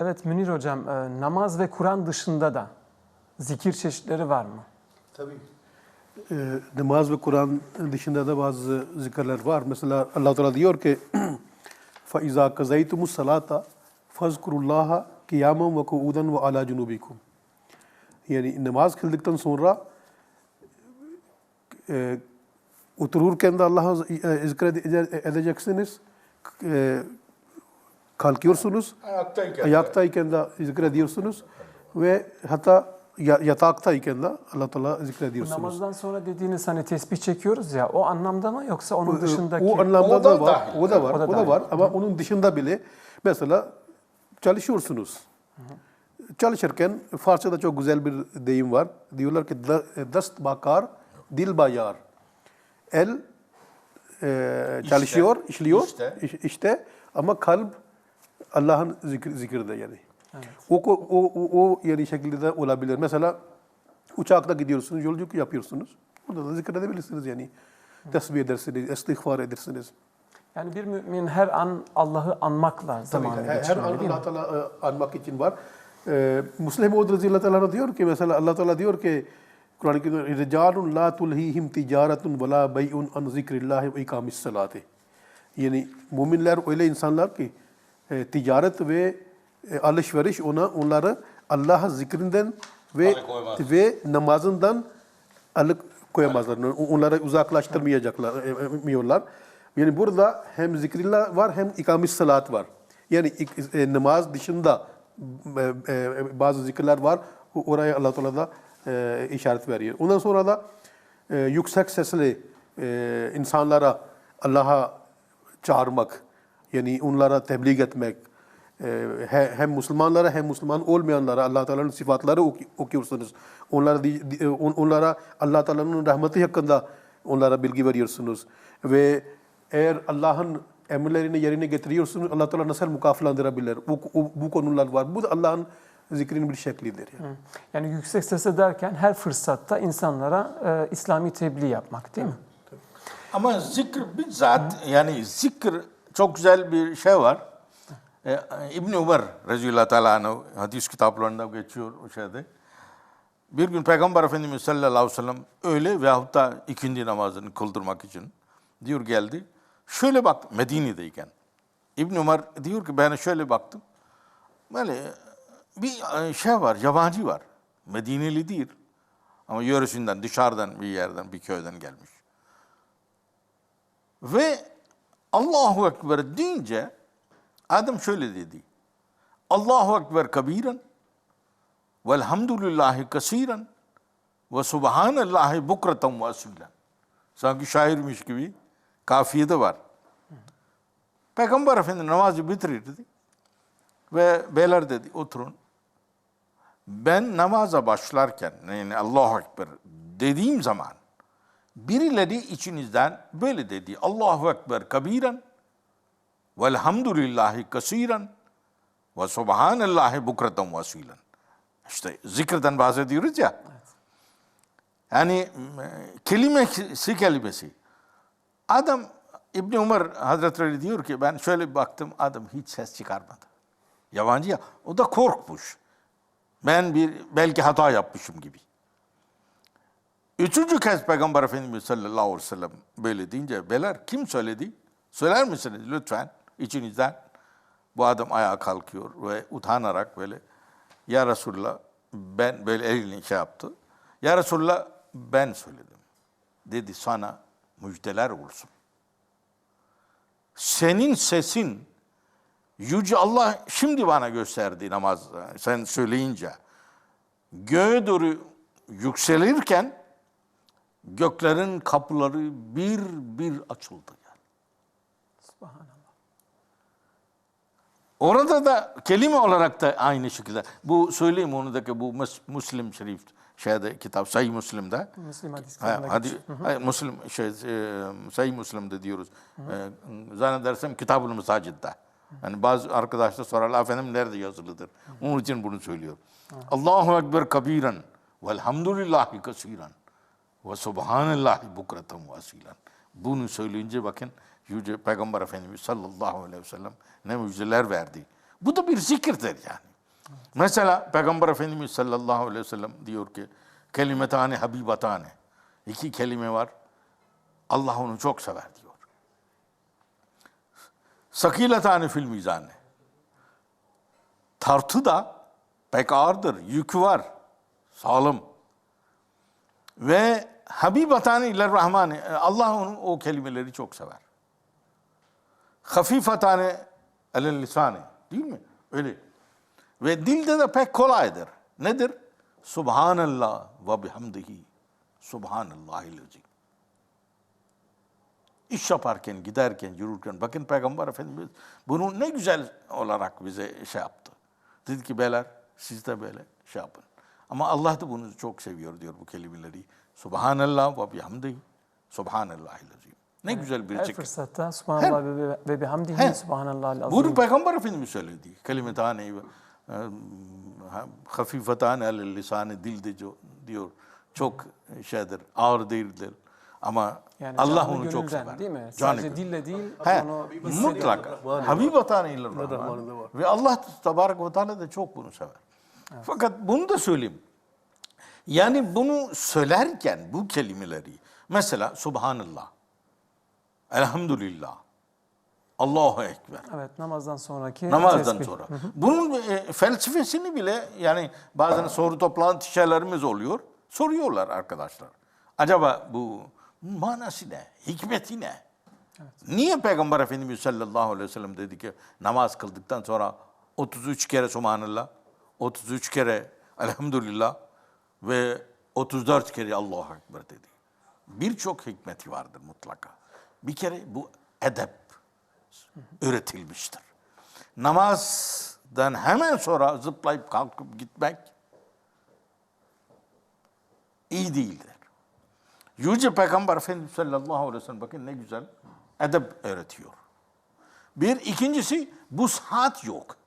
Evet Münir Hocam, e, namaz ve Kur'an dışında da zikir çeşitleri var mı? Tabii. Ee, namaz ve Kur'an dışında da bazı zikirler var. Mesela Allah Teala diyor ki فَاِذَا قَزَيْتُمُ الصَّلَاةَ فَذْكُرُوا اللّٰهَ قِيَامًا وَقُعُودًا وَعَلَى جُنُوبِكُمْ Yani namaz kıldıktan sonra e, otururken de Allah'ı e, zikrede- edeceksiniz. E, kalkıyorsunuz. Ayaktayken. Ayaktayken de zikrediyorsunuz ve hatta ya- yataktayken de Allah Teala zikrediyorsunuz. Namazdan sonra dediğiniz hani tesbih çekiyoruz ya o anlamda mı yoksa onun dışındaki? O anlamda O da da var. dahil. O da var. O O da da, dahil. var ama onun dışında bile mesela çalışıyorsunuz. Çalışırken Farsçada çok güzel bir deyim var. Diyorlar ki "Da- dast bakar, dil bayar. El e, çalışıyor, işliyor işte. iş- işte ama kalp Allah'ın zikir, zikirde yani. O, o, o, o yani şekilde de olabilir. Mesela uçakta gidiyorsunuz, yolculuk yapıyorsunuz. Burada da zikredebilirsiniz yani. Tesbih edersiniz, istiğfar edersiniz. Yani bir mümin her an Allah'ı anmakla zamanı her, her an? Allah Teala e, anmak için var. Ee, Müslim Maud radıyallahu anh diyor ki mesela Allah Teala diyor ki Kur'an-ı Kerim'de ricalun la tulhihim ticaretun ve la bey'un an zikrillahi ve ikamis salati. Yani müminler öyle insanlar ki e, ticaret ve e, alışveriş ona onları Allah'a zikrinden ve ve namazından alık koyamazlar. Onları uzaklaştırmayacaklar, e, miyorlar. Yani burada hem zikrillah var hem ikamis salat var. Yani e, namaz dışında e, e, bazı zikirler var. Oraya Allah Teala da e, işaret veriyor. Ondan sonra da e, yüksek sesli e, insanlara Allah'a çağırmak, yani onlara tebliğ etmek, e, he- hem Müslümanlara hem Müslüman olmayanlara Allah Teala'nın sıfatları oku- okuyorsunuz. Onlara on- onlara Allah Teala'nın rahmeti hakkında onlara bilgi veriyorsunuz ve eğer Allah'ın emirlerini yerine getiriyorsunuz Allah Teala nasıl mukafalandırabilir? Bu, bu, bu konular var. Bu da Allah'ın zikrinin bir şeklidir. Yani. Yani yüksek ses ederken her fırsatta insanlara e, İslami tebliğ yapmak değil mi? Ama zikir bizzat yani zikir çok güzel bir şey var. Ee, İbn Ömer Resulullah Teala hadis kitaplarında geçiyor o şeyde. Bir gün Peygamber Efendimiz sallallahu aleyhi ve sellem öyle veyahut da ikindi namazını kıldırmak için diyor geldi. Şöyle bak Medine'deyken. İbn Ömer diyor ki ben şöyle baktım. Böyle bir e, şey var, yabancı var. Medineli değil. Ama yöresinden, dışarıdan bir yerden, bir köyden gelmiş. Ve Allahu Ekber deyince adam şöyle dedi. Allahu Ekber kabiren velhamdülillahi kasiren ve subhanallahi bukratan ve asilen. Sanki şairmiş gibi kafiyede var. Peygamber Efendimiz namazı bitirirdi. Ve beyler dedi oturun. Ben namaza başlarken yani Allahu Ekber dediğim zaman birileri içinizden böyle dedi. Allahu Ekber kabiren velhamdülillahi kasiren ve subhanallahi bukratan ve asilen. İşte zikirden bahsediyoruz ya. Yani kelimesi kelimesi. Adam İbni Umar Hazretleri diyor ki ben şöyle bir baktım adam hiç ses çıkarmadı. Yabancı ya. O da korkmuş. Ben bir belki hata yapmışım gibi. Üçüncü kez Peygamber Efendimiz sallallahu aleyhi ve sellem böyle deyince beler kim söyledi? Söyler misiniz lütfen içinizden? Bu adam ayağa kalkıyor ve utanarak böyle ya Resulallah ben böyle elini şey yaptı. Ya Resulallah ben söyledim. Dedi sana müjdeler olsun. Senin sesin Yüce Allah şimdi bana gösterdi namaz sen söyleyince. Göğe doğru yükselirken göklerin kapıları bir bir açıldı. Yani. Subhanallah. Orada da kelime olarak da aynı şekilde. Bu söyleyeyim onundaki bu Mus- Müslim Şerif şeyde kitap Sahih Müslim'de. Müslim hadis Ha, kitabında hadi hayır, Müslim şey e, Sahih Müslim'de diyoruz. E, zannedersem Kitab-ı Mesacid'de. Yani bazı arkadaşlar sorarlar efendim nerede yazılıdır? Onun için bunu söylüyor. Allahu Ekber kabiren velhamdülillahi kasiren ve subhanallahi bukratan ve asilen. Bunu söyleyince bakın Yüce Peygamber Efendimiz sallallahu aleyhi ve sellem ne müjdeler verdi. Bu da bir zikirdir yani. Mesela Peygamber Efendimiz sallallahu aleyhi ve sellem diyor ki kelimetane habibatane. İki kelime var. Allah onu çok sever diyor. Sakiletane fil mizane. Tartı da pek ağırdır, yükü var, sağlam. Ve habibatane ile rahmani. Allah onun o kelimeleri çok sever. Hafifatane elel lisani. Değil mi? Öyle. Ve dilde de pek kolaydır. Nedir? Subhanallah ve bihamdihi. Subhanallahil azim. İş yaparken, giderken, yürürken, bakın Peygamber Efendimiz bunu ne güzel olarak bize şey yaptı. Dedi ki beyler siz de böyle şey yapın. Ama Allah da bunu çok seviyor diyor bu kelimeleri. Subhanallah ve bihamdihi. Subhanallahil azim. Ne güzel bir Her zikir. fırsatta Subhanallah ve, ve bihamdihi He. Subhanallahil azim. Bunu Peygamber Efendimiz söyledi. Kelimetane e, hafifetane alel lisanı dilde diyor- diyor. Çok şeydir, ağır değildir. Ama Yani Allah onu çok sever. Değil mi? Canı Sadece gönül. dille değil, He, onu mutlaka. Habibatane ile Rahman. Ve Allah Tebarek ve Teala da çok bunu sever. Fakat bunu da söyleyeyim. Yani bunu söylerken bu kelimeleri mesela Subhanallah, Elhamdülillah, Allahu Ekber. Evet namazdan sonraki Namazdan tesbih. sonra. Bunun e, felsefesini bile yani bazen soru toplantı şeylerimiz oluyor. Soruyorlar arkadaşlar. Acaba bu manası ne? Hikmeti ne? Niye Peygamber Efendimiz sallallahu aleyhi ve sellem dedi ki namaz kıldıktan sonra 33 kere Subhanallah, 33 kere Elhamdülillah ve 34 kere Allahu Ekber dedi. Birçok hikmeti vardır mutlaka. Bir kere bu edep üretilmiştir. Namazdan hemen sonra zıplayıp kalkıp gitmek iyi değildir. Yüce Peygamber Efendimiz sallallahu aleyhi ve sellem bakın ne güzel edep öğretiyor. Bir, ikincisi bu saat yok.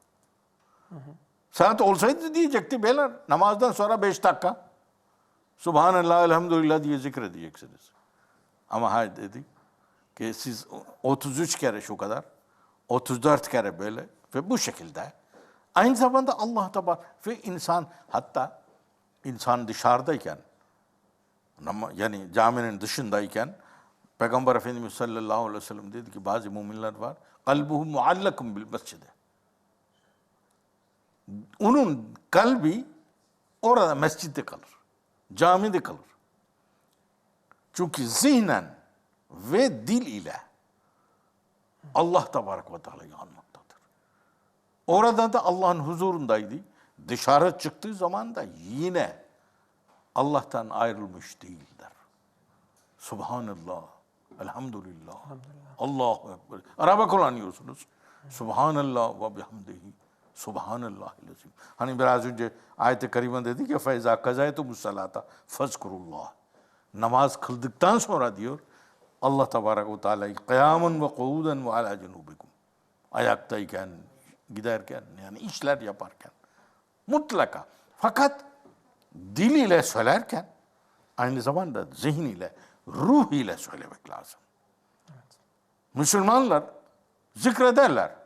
Saat olsaydı diyecekti beyler namazdan sonra beş dakika. Subhanallah, elhamdülillah diye zikredeceksiniz. Ama hayır dedi ki siz 33 kere şu kadar, 34 kere böyle ve bu şekilde. Aynı zamanda Allah da var ve insan hatta insan dışarıdayken yani caminin dışındayken Peygamber Efendimiz sallallahu aleyhi ve sellem dedi ki bazı müminler var. Kalbuhu muallakun bil mescide. Onun kalbi orada mescitte kalır. Camide kalır. Çünkü zihnen ve dil ile Allah Tebarek ve Teala'yı anmaktadır. Orada da Allah'ın huzurundaydı. Dışarı çıktığı zaman da yine Allah'tan ayrılmış değildir. Subhanallah, elhamdülillah, Allahu Ekber. Araba kullanıyorsunuz. Subhanallah ve bihamdihi. Subhanallah. Hani biraz önce ayet-i kerime dedik ya feyza kazaytumus salata fazkurullah. Namaz kıldıktan sonra diyor Allah Tebarek ve Teala'yı kıyamen ve kuuden ve ala cenubikum. Ayaktayken, giderken yani işler yaparken. Mutlaka. Fakat dil ile söylerken aynı zamanda zihin ile, ruh ile söylemek lazım. Müslümanlar zikrederler.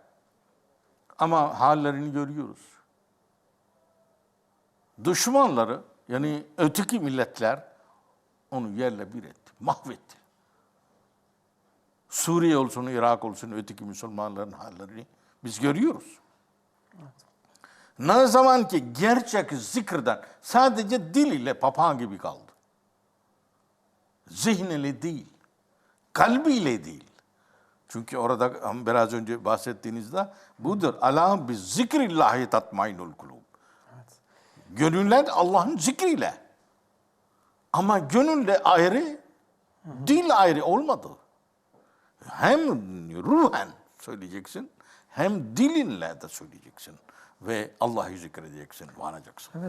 Ama hallerini görüyoruz. Düşmanları yani öteki milletler onu yerle bir etti, mahvetti. Suriye olsun, Irak olsun öteki Müslümanların hallerini biz görüyoruz. Ne zaman ki gerçek zikirden sadece dil ile papağan gibi kaldı. Zihniyle değil, kalbiyle değil. Çünkü orada biraz önce bahsettiğinizde budur. Ala bi zikrillahi tatmainul kulub. Gönüller Allah'ın zikriyle. Ama gönülle ayrı, dil ayrı olmadı. Hem ruhen söyleyeceksin, hem dilinle de söyleyeceksin. Ve Allah'ı zikredeceksin, vanacaksın.